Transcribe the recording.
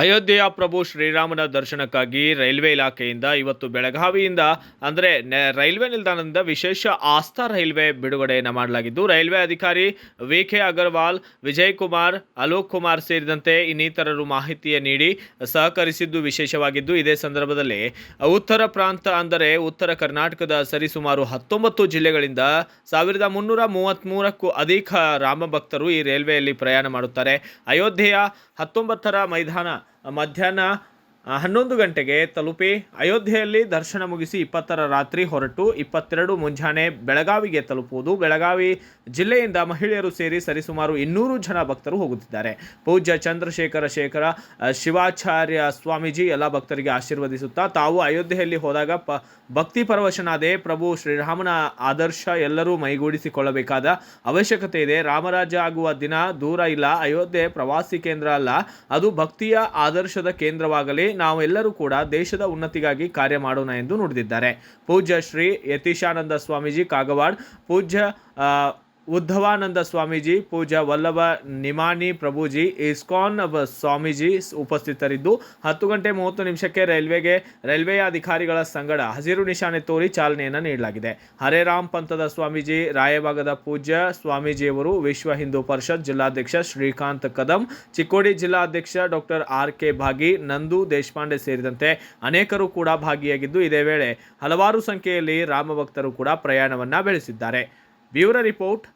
ಅಯೋಧ್ಯೆಯ ಪ್ರಭು ಶ್ರೀರಾಮನ ದರ್ಶನಕ್ಕಾಗಿ ರೈಲ್ವೆ ಇಲಾಖೆಯಿಂದ ಇವತ್ತು ಬೆಳಗಾವಿಯಿಂದ, ಅಂದರೆ ರೈಲ್ವೆ ನಿಲ್ದಾಣದಿಂದ ವಿಶೇಷ ಆಸ್ಥಾ ರೈಲ್ವೆ ಬಿಡುಗಡೆಯನ್ನು ಮಾಡಲಾಗಿದ್ದು, ರೈಲ್ವೆ ಅಧಿಕಾರಿ ವಿ ಕೆ ಅಗರ್ವಾಲ್, ವಿಜಯ್ ಕುಮಾರ್, ಅಲೋಕ್ ಕುಮಾರ್ ಸೇರಿದಂತೆ ಇನ್ನಿತರರು ಮಾಹಿತಿಯ ನೀಡಿ ಸಹಕರಿಸಿದ್ದು ವಿಶೇಷವಾಗಿದ್ದು, ಇದೇ ಸಂದರ್ಭದಲ್ಲಿ ಉತ್ತರ ಪ್ರಾಂತ ಅಂದರೆ ಉತ್ತರ ಕರ್ನಾಟಕದ ಸರಿಸುಮಾರು ಹತ್ತೊಂಬತ್ತು ಜಿಲ್ಲೆಗಳಿಂದ ಸಾವಿರದ ಮುನ್ನೂರ ಮೂವತ್ತ್ಮೂರಕ್ಕೂ ಅಧಿಕ ರಾಮಭಕ್ತರು ಈ ರೈಲ್ವೆಯಲ್ಲಿ ಪ್ರಯಾಣ ಮಾಡುತ್ತಾರೆ. ಅಯೋಧ್ಯೆಯ ಹತ್ತೊಂಬತ್ತರ ಮೈದಾನ ಮಧ್ಯಾಹ್ನ ಆ, ಹನ್ನೊಂದು ಗಂಟೆಗೆ ತಲುಪಿ ಅಯೋಧ್ಯೆಯಲ್ಲಿ ದರ್ಶನ ಮುಗಿಸಿ ಇಪ್ಪತ್ತರ ರಾತ್ರಿ ಹೊರಟು ಇಪ್ಪತ್ತೆರಡು ಮುಂಜಾನೆ ಬೆಳಗಾವಿಗೆ ತಲುಪುವುದು. ಬೆಳಗಾವಿ ಜಿಲ್ಲೆಯಿಂದ ಮಹಿಳೆಯರು ಸೇರಿ ಸರಿಸುಮಾರು ಇನ್ನೂರು ಜನ ಭಕ್ತರು ಹೋಗುತ್ತಿದ್ದಾರೆ. ಪೂಜ್ಯ ಚಂದ್ರಶೇಖರ ಶೇಖರ ಶಿವಾಚಾರ್ಯ ಸ್ವಾಮೀಜಿ ಎಲ್ಲ ಭಕ್ತರಿಗೆ ಆಶೀರ್ವದಿಸುತ್ತಾ ತಾವು ಅಯೋಧ್ಯೆಯಲ್ಲಿ ಹೋದಾಗ ಪ, ಭಕ್ತಿ ಪರವಶನಾದೆ ಪ್ರಭು ಶ್ರೀರಾಮನ ಆದರ್ಶ ಎಲ್ಲರೂ ಮೈಗೂಡಿಸಿಕೊಳ್ಳಬೇಕಾದ ಅವಶ್ಯಕತೆ ಇದೆ. ರಾಮರಾಜ ಆಗುವ ದಿನ ದೂರ ಇಲ್ಲ. ಅಯೋಧ್ಯೆ ಪ್ರವಾಸಿ ಕೇಂದ್ರ ಅಲ್ಲ. ಅದು ಭಕ್ತಿಯ ಆದರ್ಶದ ಕೇಂದ್ರವಾಗಲಿ ನಾವೆಲ್ಲರೂ ಕೂಡ ದೇಶದ ಉನ್ನತಿಗಾಗಿ ಕಾರ್ಯ ಮಾಡೋಣ ಎಂದು ನುಡಿದಿದ್ದಾರೆ. ಪೂಜ್ಯ ಶ್ರೀ ಯತೀಶಾನಂದ ಸ್ವಾಮೀಜಿ ಕಾಗವಾಡ್ ಪೂಜ್ಯ ಉದ್ಧವಾನಂದ ಸ್ವಾಮೀಜಿ ಪೂಜಾ ವಲ್ಲಭ ನಿಮಾನಿ ಪ್ರಭುಜಿ, ಇಸ್ಕಾನ್ ಸ್ವಾಮೀಜಿ ಉಪಸ್ಥಿತರಿದ್ದು, ಹತ್ತು ಗಂಟೆ ಮೂವತ್ತು ನಿಮಿಷಕ್ಕೆ ರೈಲ್ವೆಗೆ, ರೈಲ್ವೆಯ ಅಧಿಕಾರಿಗಳ ಸಂಗಡ ಹಸಿರು ನಿಶಾನೆ ತೋರಿ ಚಾಲನೆಯನ್ನು ನೀಡಲಾಗಿದೆ. ಹರೇ ರಾಮ್ ಪಂಥದ ಸ್ವಾಮೀಜಿ, ರಾಯಭಾಗದ ಪೂಜ್ಯ ಸ್ವಾಮೀಜಿಯವರು ವಿಶ್ವ ಹಿಂದೂ ಪರಿಷತ್ ಜಿಲ್ಲಾಧ್ಯಕ್ಷ ಶ್ರೀಕಾಂತ್ ಕದಂ, ಚಿಕ್ಕೋಡಿ ಜಿಲ್ಲಾಧ್ಯಕ್ಷ ಡಾಕ್ಟರ್ ಆರ್ ಕೆ ಭಾಗಿ, ನಂದು ದೇಶಪಾಂಡೆ ಸೇರಿದಂತೆ ಅನೇಕರು ಕೂಡ ಭಾಗಿಯಾಗಿದ್ದು, ಇದೇ ವೇಳೆ ಹಲವಾರು ಸಂಖ್ಯೆಯಲ್ಲಿ ರಾಮಭಕ್ತರು ಕೂಡ ಪ್ರಯಾಣವನ್ನ ಬೆಳೆಸಿದ್ದಾರೆ. Bureau report